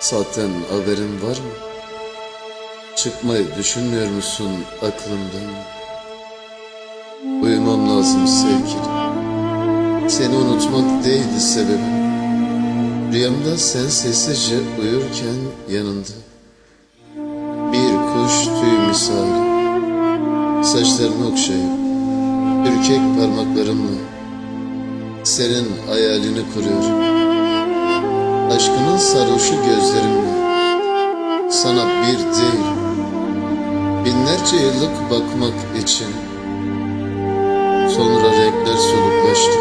Zaten haberin var mı? Çıkmayı düşünmüyor musun aklımdan? Uyumam lazım sevgilim. Seni unutmak değildi sebebim. Rüyamda sen sessizce uyurken yanında. Bir kuş tüy misali. Saçlarını okşayıp, ürkek parmaklarımla senin hayalini kuruyorum. Sarhoşu gözlerimle sana bir değil, binlerce yıllık bakmak için sonra renkler soluklaştı.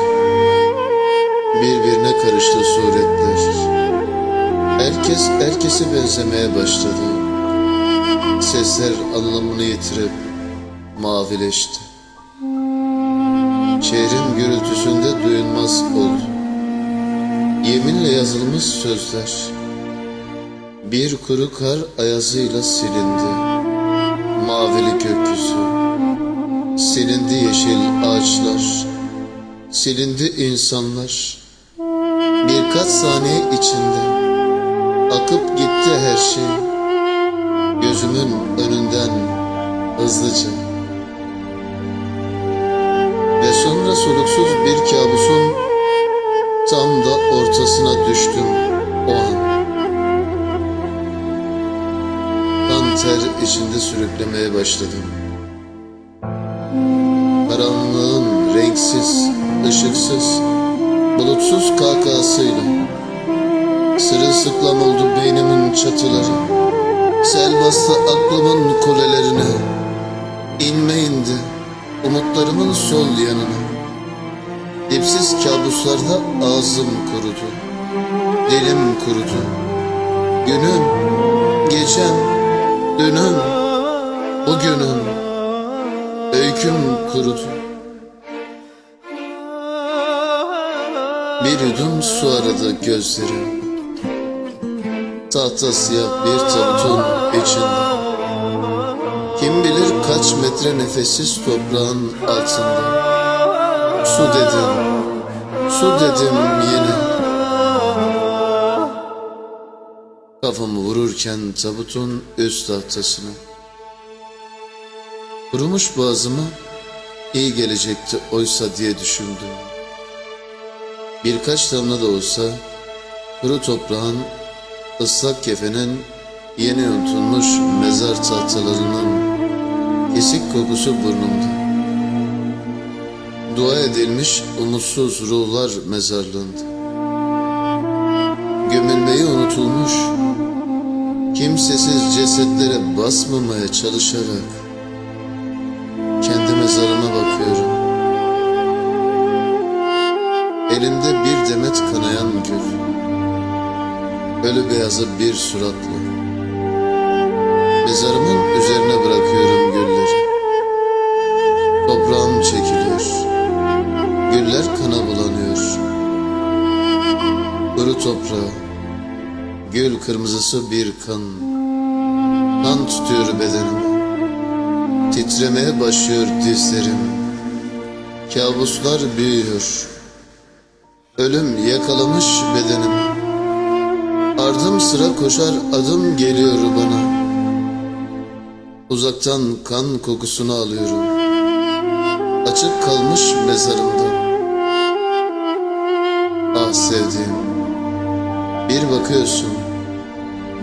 Birbirine karıştı suretler. Herkes herkese benzemeye başladı. Sesler anlamını yitirip mavileşti. Şehrin gürültüsünde duyulmaz oldu. Yeminle yazılmış sözler bir kuru kar ayazıyla silindi. Mavili gökyüzü, silindi yeşil ağaçlar, silindi insanlar. Birkaç saniye içinde akıp gitti her şey. Gözümün önünden hızlıca. Ter içinde sürüklemeye başladım. Karanlığın renksiz, ışıksız, bulutsuz kahkahasıyla Sırılsıklam oldu beynimin çatıları. Sel bastı aklımın kulelerine İnme indi umutlarımın sol yanına. Dipsiz kabuslarda ağzım kurudu Dilim kurudu. Günüm, gecem, dünüm, bugünüm Öyküm kurudu. Bir yudum su aradı gözlerim. Tahta siyah bir tabutun içinde. Kim bilir kaç metre nefessiz toprağın altında. Su dedim, su dedim yine Kafamı vururken tabutun üst tahtasına Kurumuş boğazıma iyi gelecekti oysa diye düşündüm Birkaç damla da olsa kuru toprağın ıslak kefenin yeni unutulmuş mezar tahtalarının kesik kokusu burnumda. Dua edilmiş umutsuz ruhlar mezarlığında. Gömülmeyi unutulmuş, kimsesiz cesetlere basmamaya çalışarak kendi mezarıma bakıyorum. Elimde bir demet kanayan gül. Ölü beyazı bir suratla. Kırmızısı bir kan. Kan tutuyor bedenimi. Titremeye başlıyor dizlerim. Kabuslar büyüyor. Ölüm yakalamış bedenimi. Ardım sıra koşar adım geliyor bana. Uzaktan kan kokusunu alıyorum. Açık kalmış mezarımdan. Ah sevdiğim. Bir bakıyorsun.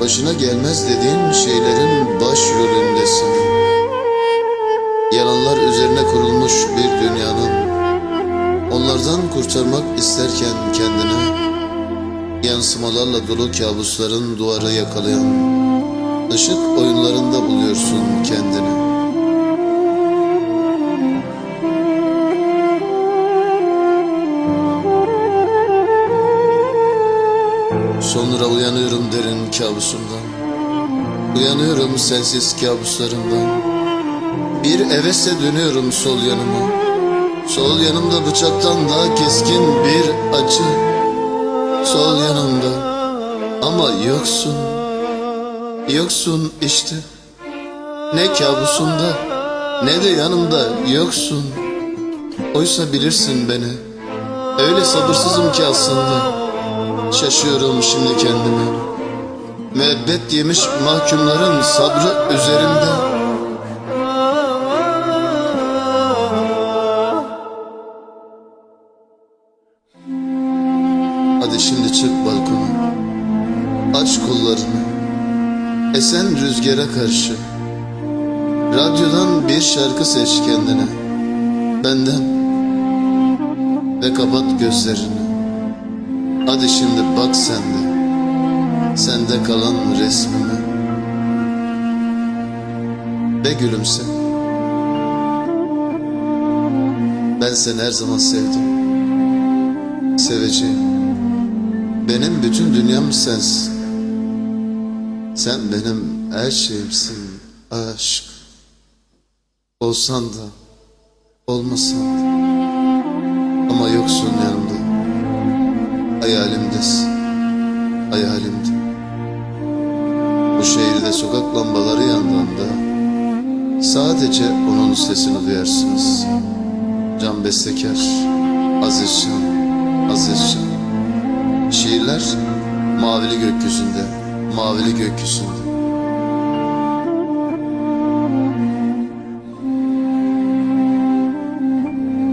Başına gelmez dediğin şeylerin başrolündesin. Yalanlar üzerine kurulmuş bir dünyanın Onlardan kurtarmak isterken kendine Yansımalarla dolu kabusların duvarı yakalayan ışık oyunlarında buluyorsun kendini. Uyanıyorum sensiz kabuslarımdan. Bir hevesle dönüyorum sol yanıma. Sol yanımda bıçaktan daha keskin bir acı. Sol yanımda ama yoksun. Yoksun işte. Ne kabusumda ne de yanımda yoksun. Oysa bilirsin beni. Öyle sabırsızım ki aslında. Şaşıyorum şimdi kendime. Müebbet yemiş mahkumların sabrı üzerimde. Hadi şimdi çık balkona. Aç kollarını. Esen rüzgara karşı. Radyodan bir şarkı seç kendine. Benden. Ve kapat gözlerini. Hadi şimdi bak sen de. Sende kalan resmime. Ve gülümse. Ben seni her zaman sevdim. Seveceğim. Benim bütün dünyam sensin. Sen benim her şeyimsin aşk. Olsan da, olmasan da. Ama yoksun yanımda. Hayalimdesin, hayalimde. Bu şehirde sokak lambaları yandığında sadece onun sesini duyarsınız. Can Bestekar, Aziz Can, Aziz Can. Şiirler mavili gökyüzünde, mavili gökyüzünde.